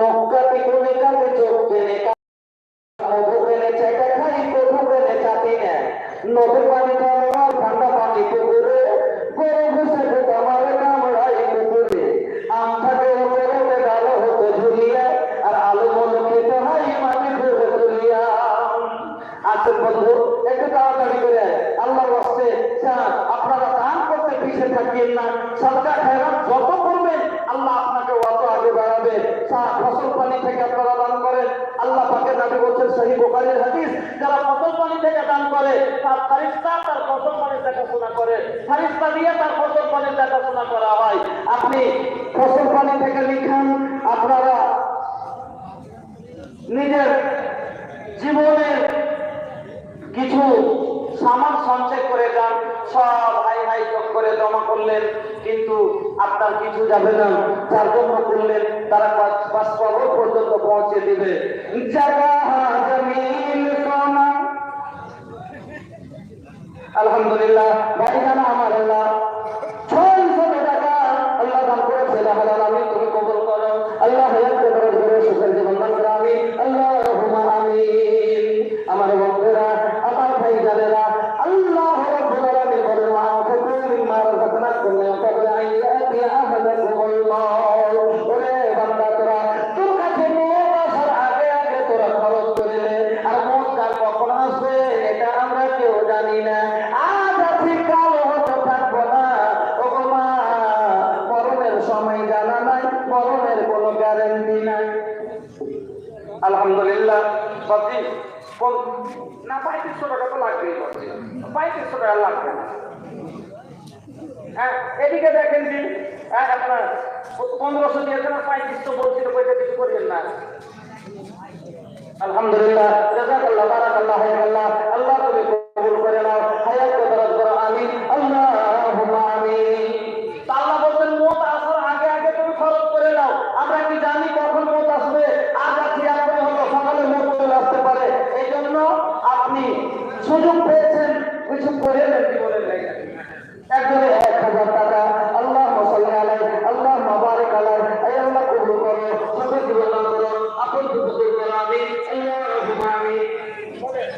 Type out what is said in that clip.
নক্কাতে কোনে কাতে চোখ কেনে মধু পানি ঠান্ডা পানি পুকুরে আম থাকে ডালো হতে আর আলু মধু খেতে হয় মাটি ঘুরে তুলিয়া। আসল বন্ধু, একটু তাড়াতাড়ি করে আল্লাহ রাস্তে আপনারা করতে পিছিয়ে থাকিয়েন না। সরকার খেরাত যত করবেন, আল্লাহ আপনাকে অত আগে বাড়াবে। ফসল পানি থেকে আপনারা দান করেন। আল্লাহ পাকে নবী বলছেন, সহি বোকারের হাদিস, যারা ফসল পানি থেকে দান করে, তার ফারিস্তা তার ফসল পানি দেখাশোনা করে। ফারিস্তা দিয়ে তার ফসল পানি দেখাশোনা করা হয়। আপনি ফসল পানি থেকে লিখান, আপনারা নিজের জীবনের কিছু সামান সঞ্চয় করে যান সব হাই হাই চোখ করে জমা করলেন, কিন্তু আপনার কিছু যাবে না। যার জন্য করলেন, তারা পাঁচ- পাঁচ কবর পর্যন্ত পৌঁছে দেবে। আলহামদুলিল্লাহ ভাই জানা আমার আল্লাহ আলহামদুলিল্লাহ বল- না, পঁয়ত্রিশশো টাকা তো লাগবেই পঁয়ত্রিশশো টাকা লাগবে না। হ্যাঁ হ্যাঁ না। আলহামদুলিল্লাহ সুযোগ পেয়েছেন কিছু করে বলে একজনে